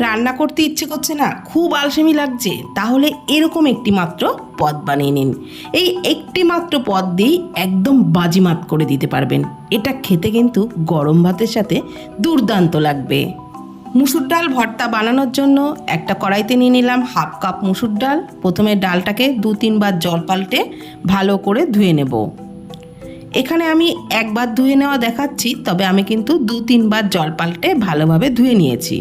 রান্না করতে ইচ্ছে করছে না, খুব আলসেমি লাগছে, তাহলে এরকম একটি মাত্র পদ বানিয়ে নিন। এই একটি মাত্র পদ দিয়েই একদম বাজিমাত করে দিতে পারবেন। এটা খেতে কিন্তু গরম ভাতের সাথে দুর্দান্ত লাগবে। মুসুর ডাল ভর্তা বানানোর জন্য একটা কড়াইতে নিয়ে নিলাম হাফ কাপ মুসুর ডাল। প্রথমে ডালটাকে দু তিনবার জল পাল্টে ভালো করে ধুয়ে নেব। এখানে আমি একবার ধুয়ে নেওয়া দেখাচ্ছি, তবে আমি কিন্তু দু, তিনবার জল পাল্টে ভালোভাবে ধুয়ে নিয়েছি।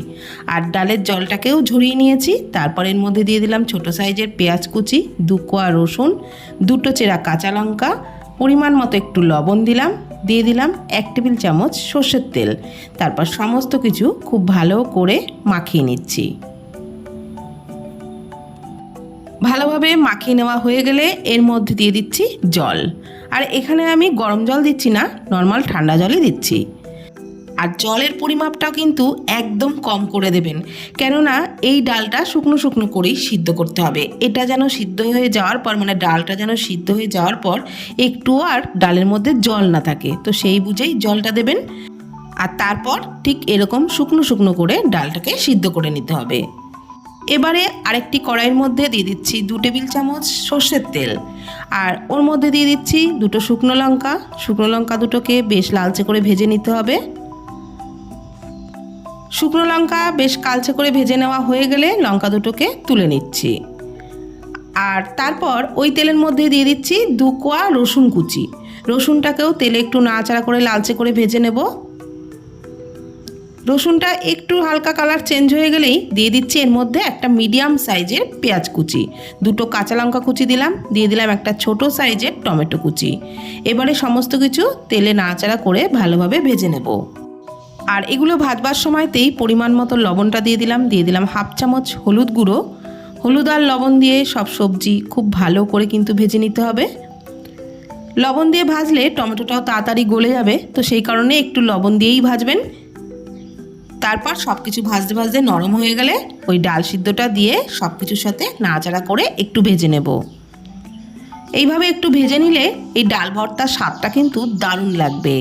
আর ডালের জলটাকেও ঝরিয়ে নিয়েছি, তারপর এর মধ্যে দিয়ে দিলাম ছোট সাইজের পেঁয়াজ কুচি, দু কোয়া রসুন, দুটো চেরা কাঁচা লঙ্কা, পরিমাণ মতো একটু লবণ দিলাম, দিয়ে দিলাম এক টেবিল চামচ সর্ষের তেল। তারপর সমস্ত কিছু খুব ভালো করে মাখিয়ে নিচ্ছি। ভালোভাবে মাখিয়ে নেওয়া হয়ে গেলে এর মধ্যে দিয়ে দিচ্ছি জল। আর এখানে আমি গরম জল দিচ্ছি না নর্মাল ঠান্ডা জলই দিচ্ছি। আর জলের পরিমাপটাও কিন্তু একদম কম করে দেবেন। কেননা এই ডালটা শুকনো শুকনো করেই সিদ্ধ করতে হবে। এটা যেন সিদ্ধ হয়ে যাওয়ার পর মানে ডালটা যেন সিদ্ধ হয়ে যাওয়ার পর একটু আর ডালের মধ্যে জল না থাকে। তো সেই বুঝেই জলটা দেবেন। আর তারপর ঠিক এরকম শুকনো শুকনো করে ডালটাকে সিদ্ধ করে নিতে হবে। এবারে আরেকটি কড়াইয়ের মধ্যে দিয়ে দিচ্ছি দু টেবিল চামচ সর্ষের তেল। আর ওর মধ্যে দিয়ে দিচ্ছি দুটো শুকনো লঙ্কা। শুকনো লঙ্কা দুটোকে বেশ লালচে করে ভেজে নিতে হবে। শুকনো লঙ্কা বেশ কালচে করে ভেজে নেওয়া হয়ে গেলে লঙ্কা দুটোকে তুলে নিচ্ছি। আর তারপর ওই তেলের মধ্যে দিয়ে দিচ্ছি দু কোয়া রসুন কুচি। রসুনটাকেও তেলে একটু নাড়াচাড়া করে লালচে করে ভেজে নেব। রসুনটা একটু হালকা কালার চেঞ্জ হয়ে গেলেই দিয়ে দিচ্ছি এর মধ্যে একটা মিডিয়াম সাইজের পেঁয়াজ কুচি। দুটো কাঁচা লঙ্কা কুচি দিলাম, দিয়ে দিলাম একটা ছোট সাইজের টমেটো কুচি। এবারে সমস্ত কিছু তেলে নাড়াচাড়া করে ভালোভাবে ভেজে নেব। আর এগুলো ভাজবার সময়তেই পরিমাণ মতো লবণটা দিয়ে দিলাম দিয়ে দিলাম হাফ চামচ হলুদ গুঁড়ো। হলুদ আর লবণ দিয়ে সব সবজি খুব ভালো করে কিন্তু ভেজে নিতে হবে। লবণ দিয়ে ভাজলে টমেটোটাও তাড়াতাড়ি গলে যাবে, তো সেই কারণে একটু লবণ দিয়েই ভাজবেন। তারপর সব কিছু ভাজতে ভাজতে নরম হয়ে গেলে ওই ডাল সিদ্ধটা দিয়ে সব কিছুর সাথে নাড়াচাড়া করে একটু ভেজে নেব। এইভাবে একটু ভেজে নিলে এই ডাল ভর্তার স্বাদটা কিন্তু দারুণ লাগবে।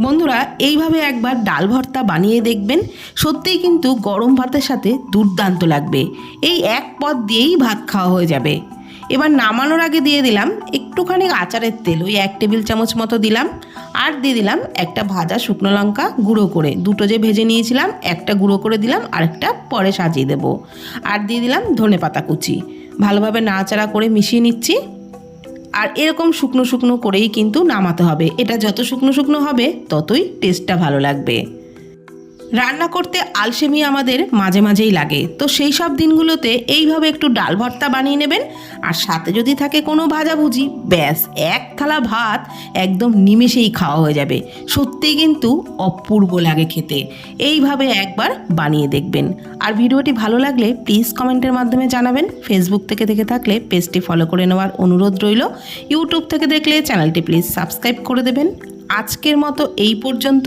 বন্ধুরা, এইভাবে একবার ডাল ভর্তা বানিয়ে দেখবেন, সত্যিই কিন্তু গরম ভাতের সাথে দুর্দান্ত লাগবে। এই এক পদ দিয়েই ভাত খাওয়া হয়ে যাবে। এবার নামানোর আগে দিয়ে দিলাম একটুখানি আচারের তেল, ওই এক টেবিল চামচ মতো দিলাম। আর দিয়ে দিলাম একটা ভাজা শুকনো লঙ্কা গুঁড়ো করে। দুটো যে ভেজে নিয়েছিলাম, একটা গুঁড়ো করে দিলাম, আরেকটা পরে সাজিয়ে দেবো। আর দিয়ে দিলাম ধনে পাতা কুচি। ভালোভাবে নাড়াচাড়া করে মিশিয়ে নিচ্ছি। আর এরকম শুকনো শুকনো করেই কিন্তু নামাতে হবে। এটা যত শুকনো শুকনো হবে, ততই টেস্টটা ভালো লাগবে। রান্না করতে আলসেমি আমাদের মাঝে মাঝেই লাগে। তো সেই সব দিনগুলোতে এইভাবে একটু ডাল ভর্তা বানিয়ে নেবেন। আর সাথে যদি থাকে কোনো ভাজাভুজি, ব্যাস, এক থালা ভাত একদম নিমেষেই খাওয়া হয়ে যাবে। সত্যিই কিন্তু অপূর্ব লাগে খেতে। এইভাবে একবার বানিয়ে দেখবেন। আর ভিডিওটি ভালো লাগলে প্লিজ কমেন্টের মাধ্যমে জানাবেন। ফেসবুক থেকে দেখে থাকলে পেজটি ফলো করে নেওয়ার অনুরোধ রইল। ইউটিউব থেকে দেখলে চ্যানেলটি প্লিজ সাবস্ক্রাইব করে দেবেন। আজকের মতো এই পর্যন্ত।